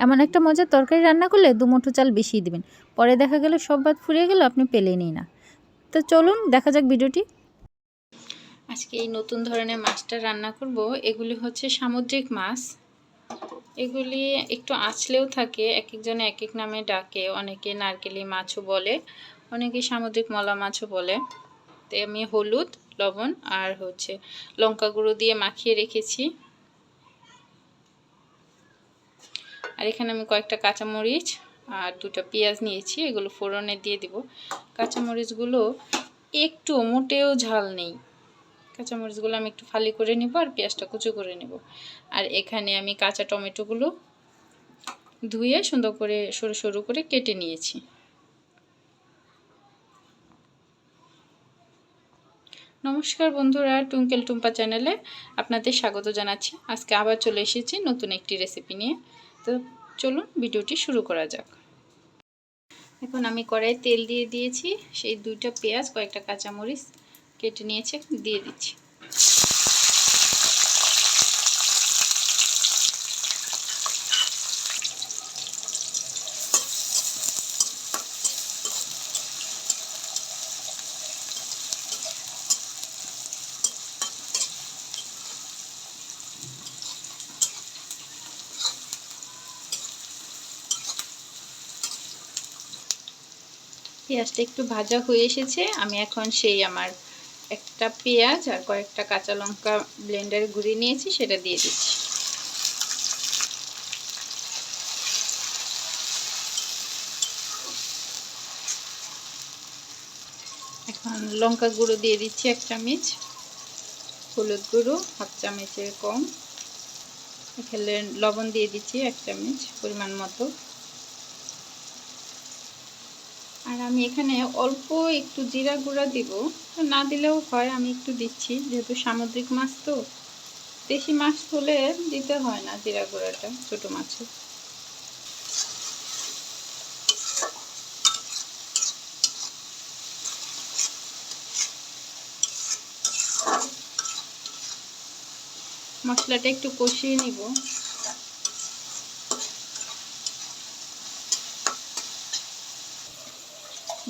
এমন একটা মজার তরকারি রান্না করলে দু মুঠো চাল বেশি দিবেন। পরে দেখা গেল সব ভাত ফুরিয়ে গেল, আপনি পেলেনই না। তো চলুন, দেখা যাক ভিডিওটি। আজকে এই নতুন ধরনের মাছটা রান্না করব। এগুলি হচ্ছে সামুদ্রিক মাছ। এগুলি একটু আঁচলেও থাকে এক একজনে এক এক নামে ডাকে, অনেকে নারকেলি মাছও বলে, অনেকে সামুদ্রিক মলা মাছও বলে। তো আমি হলুদ, লবণ আর হচ্ছে লঙ্কা গুঁড়ো দিয়ে মাখিয়ে রেখেছি। আর এখানে আমি কয়েকটা কাঁচামরিচ আর দুটো পেঁয়াজ নিয়েছি, এগুলো ফোড়নে দিয়ে দিব। কাঁচামরিচগুলো একটু মোটেও ঝাল নেই। কাঁচামরিচগুলো আমি একটু ফালি করে নিব আর পেঁয়াজটা কুচু করে নেব। আর এখানে আমি কাঁচা টমেটোগুলো ধুয়ে সুন্দর করে সরু সরু করে কেটে নিয়েছি। নমস্কার বন্ধুরা, টুঙ্কেল টুম্পা চ্যানেলে আপনাদের স্বাগত জানাচ্ছি। আজকে আবার চলে এসেছি নতুন একটি রেসিপি নিয়ে। তো চলুন ভিডিওটি শুরু করা যাক। এখন আমি কড়াই তেল দিয়ে দিয়েছি, সেই দুইটা পেঁয়াজ, কয়েকটা কাঁচামরিচ কেটে নিয়েছে, দিয়ে দিচ্ছি। পেঁয়াজটা একটু ভাজা হয়ে এসেছে। আমি এখন সেই আমার একটা পেঁয়াজ আর কয়েকটা কাঁচা লঙ্কা ব্লেন্ডারে ঘুরিয়ে নিয়েছি, সেটা দিয়ে দিচ্ছি। এখন লঙ্কা গুঁড়ো দিয়ে দিচ্ছি এক চামচ, হলুদ গুঁড়ো হাফ চামচের কম। এখানে লবণ দিয়ে দিচ্ছি এক চামচ পরিমাণ মতো। আর আমি এখানে অল্প একটু জিরা গুঁড়া দিব। না দিলেও হয়, আমি একটু দিচ্ছি, যেহেতু সামুদ্রিক মাছ তো। দেশি মাছ হলে দিতে হয় না জিরা গুঁড়াটা, ছোটো মাছে মশলাটা একটু কষিয়ে নিব।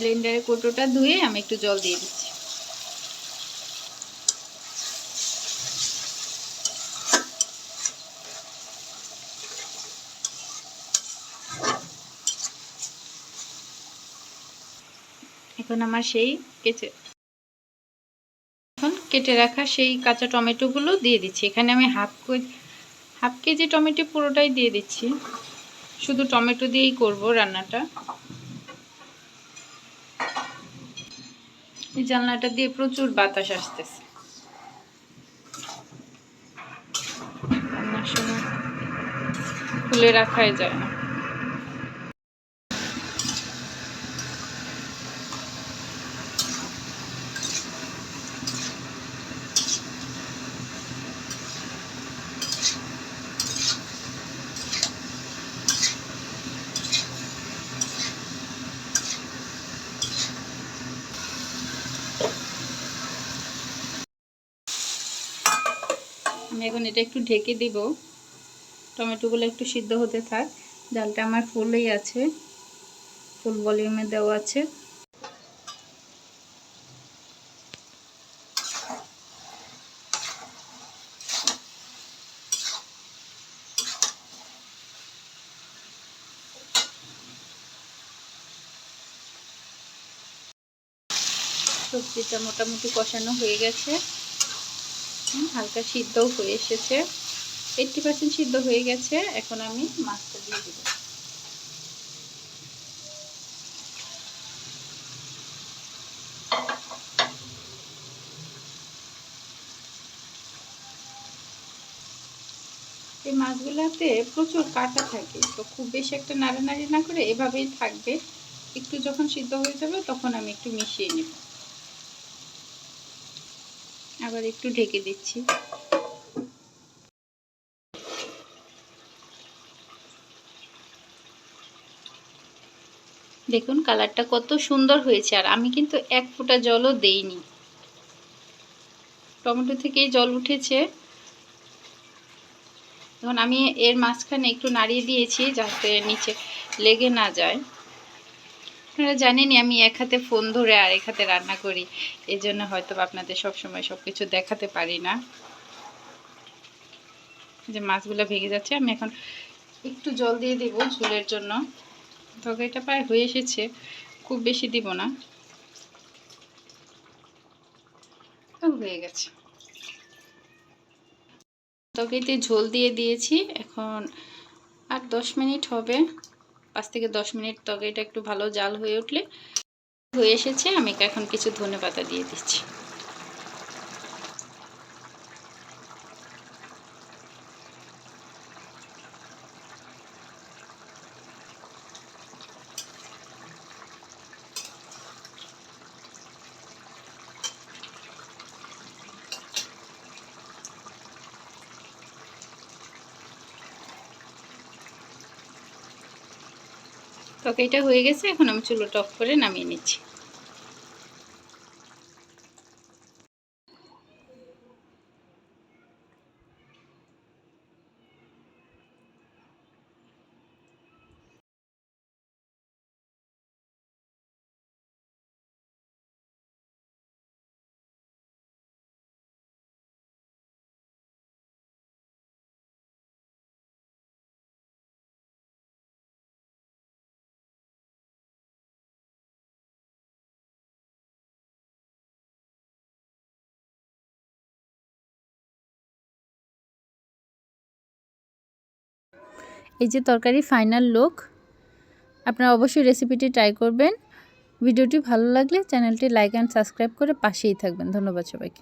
ব্লেন্ডারের কোটোটা ধুয়ে আমি একটু জল দিয়ে দিচ্ছি। এখন আমার সেই কেটে এখন কেটে রাখা সেই কাঁচা টমেটোগুলো দিয়ে দিচ্ছি। এখানে আমি half KG half KG tomato পুরোটাই দিয়ে দিচ্ছি। শুধু টমেটো দিয়েই করব রান্নাটা। এই জানলাটা দিয়ে প্রচুর বাতাস আসতেছে। রান্নার খুলে রাখাই যায় না। আমি এখন এটা একটু ঢেকে দিব। টমেটোগুলো একটু সিদ্ধ হতে থাক। ডালটা আমার ফুলই আছে। ফুল ভলিউমে দেওয়া আছে। সবজিটা মোটামুটি কষানো হয়ে গেছে। হালকা সিদ্ধও হয়ে এসেছে। এইটটি পার্সেন্ট সিদ্ধ হয়ে গেছে, এখন আমি মাছটা দিয়ে দেব। এই মাছগুলোতে প্রচুর কাটা থাকে, তো খুব বেশি একটা নাড়ানাড়ি না করে এভাবেই থাকবে। একটু যখন সিদ্ধ হয়ে যাবে, তখন আমি একটু মিশিয়ে নেব। আবার একটু ঢেকে দিচ্ছি। দেখুন, কালারটা কত সুন্দর হয়েছে, আর আমি কিন্তু এক ফোঁটা জলও দেইনি। টমেটো থেকেই জল উঠেছে। এখন আমি এর মাঝখানে একটু নাড়িয়ে দিয়েছি যাতে নিচে লেগে না যায়। আপনারা আমি এক হাতে ফোন ধরে আর এক হাতে রান্না করি। এই জন্য হয়তো আপনাদের সবসময় সব কিছু দেখাতে পারি না। যে মাছগুলো ভেঙে যাচ্ছে, আমি এখন একটু জল দিয়ে দেব ঝোলের জন্য। তরকারিটা প্রায় হয়ে এসেছে, খুব বেশি দিব না। হয়ে গেছে। তরকারিতে ঝোল দিয়ে দিয়েছি, এখন আর দশ মিনিট হবে। পাঁচ থেকে দশ মিনিট তবে এটা একটু ভালো জাল হয়ে উঠলে হয়ে এসেছে। আমি এখন কিছু ধনে পাতা দিয়ে দিচ্ছি। তরকারিটা হয়ে গেছে এখন আমি চুলোটা অফ করে নামিয়ে নিচ্ছি। এই যে তরকারি ফাইনাল লুক আপনারা অবশ্যই রেসিপিটি ট্রাই করবেন। ভিডিওটি ভালো লাগলে চ্যানেলটি লাইক অ্যান্ড সাবস্ক্রাইব করে পাশেই থাকবেন। ধন্যবাদ সবাইকে।